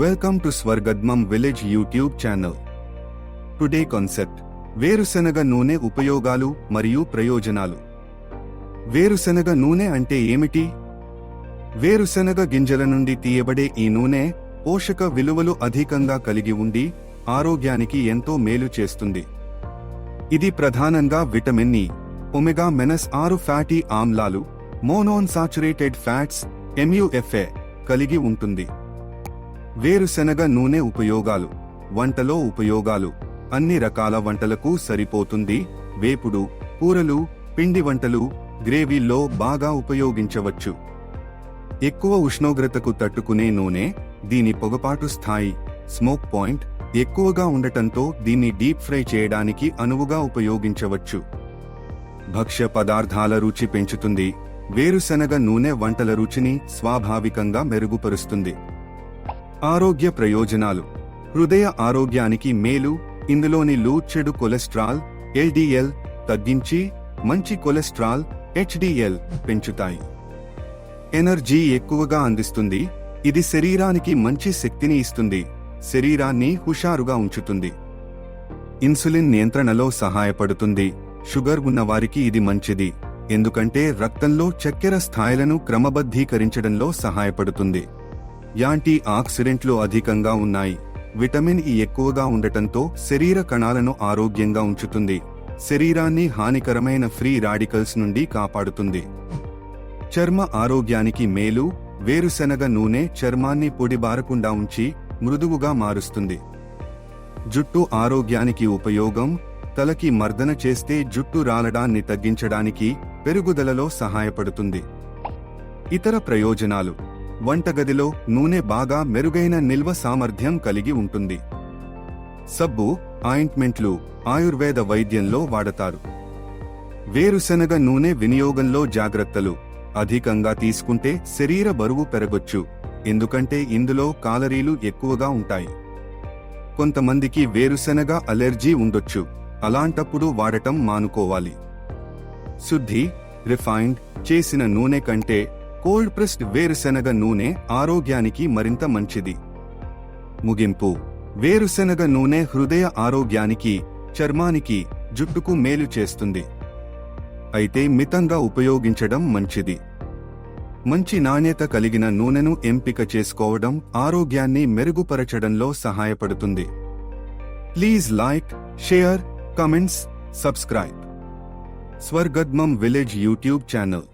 Welcome to స్వర్గద్మం village YouTube channel today concept వేరుశెనగ నూనె ఉపయోగాలు మరియు ప్రయోజనాలు. వేరుశెనగ నూనె అంటే ఏమిటి? వేరుశెనగ గింజల నుండి తీయబడే ఈ నూనె పోషక విలువలు అధికంగా కలిగి ఉండి ఆరోగ్యానికి ఎంతో మేలు చేస్తుంది. ఇది ప్రధానంగా vitamin e, E omega minus ఆరు ఫ్యాటీ ఆమ్లాలు మోనోన్సాచురేటెడ్ ఫ్యాట్స్ ఎంయుఎఫ్ఏ కలిగి ఉంటుంది. వేరుశెనగ నూనె ఉపయోగాలు వంటలో ఉపయోగాలు. అన్ని రకాల వంటలకు సరిపోతుంది. వేపుడు కూరలు పిండి వంటలు గ్రేవీల్లో బాగా ఉపయోగించవచ్చు. ఎక్కువ ఉష్ణోగ్రతకు తట్టుకునే నూనె దీని పొగపాటు స్థాయి స్మోక్ పాయింట్ ఎక్కువగా ఉండటంతో దీన్ని డీప్ ఫ్రై చేయడానికి అనువుగా ఉపయోగించవచ్చు. భక్ష్య పదార్థాల రుచి పెంచుతుంది. వేరుశెనగ నూనె వంటల రుచిని స్వాభావికంగా మెరుగుపరుస్తుంది. ఆరోగ్య ప్రయోజనాలు. హృదయ ఆరోగ్యానికి మేలు ఇందులోని లూ చెడు కొలెస్ట్రాల్ ఎల్డిఎల్ తగ్గించి మంచి కొలెస్ట్రాల్ హెచ్డిఎల్ పెంచుతాయి. ఎనర్జీ ఎక్కువగా అందిస్తుంది ఇది శరీరానికి మంచి శక్తిని ఇస్తుంది శరీరాన్ని హుషారుగా ఉంచుతుంది. ఇన్సులిన్ నియంత్రణలో సహాయపడుతుంది షుగర్ ఉన్నవారికి ఇది మంచిది ఎందుకంటే రక్తంలో చక్కెర స్థాయిలను క్రమబద్ధీకరించడంలో సహాయపడుతుంది. యాంటీ ఆక్సిడెంట్లు అధికంగా ఉన్నాయి. విటమిన్ ఇ ఎక్కువగా ఉండటంతో శరీర కణాలను ఆరోగ్యంగా ఉంచుతుంది. శరీరాన్ని హానికరమైన ఫ్రీ రాడికల్స్ నుండి కాపాడుతుంది. చర్మ ఆరోగ్యానికి మేలు వేరుశెనగ నూనె చర్మాన్ని పొడిబారకుండా ఉంచి మృదువుగా మారుస్తుంది. జుట్టు ఆరోగ్యానికి ఉపయోగం తలకి మర్దన చేస్తే జుట్టు రాలడాన్ని తగ్గించడానికి పెరుగుదలలో సహాయపడుతుంది. ఇతర ప్రయోజనాలు వంటగదిలో నూనె బాగా మెరుగైన నిల్వ సామర్థ్యం కలిగి ఉంటుంది. సబ్బు ఆయింట్మెంట్లు ఆయుర్వేద వైద్యంలో వాడతారు. వేరుశెనగ నూనె వినియోగంలో జాగ్రత్తలు. అధికంగా తీసుకుంటే శరీర బరువు పెరగొచ్చు. ఎందుకంటే ఇందులో కాలరీలు ఎక్కువగా ఉంటాయి. కొంతమందికి వేరుశెనగ అలెర్జీ ఉండొచ్చు. అలాంటప్పుడు వాడటం మానుకోవాలి. శుద్ధి రిఫైన్డ్ చేసిన నూనె కంటే కోల్డ్ ప్రెస్డ్ వేరుశెనగ నూనె ఆరోగ్యానికి మరింత మంచిది. ముగింపు. వేరుశెనగ నూనె హృదయ ఆరోగ్యానికి చర్మానికి జుట్టుకు మేలు చేస్తుంది. అయితే మితంగా ఉపయోగించడం మంచిది. మంచి నాణ్యత కలిగిన నూనెను ఎంపిక చేసుకోవడం ఆరోగ్యాన్ని మెరుగుపరచడంలో సహాయపడుతుంది. Please like share comments subscribe. స్వర్గద్మం village YouTube channel.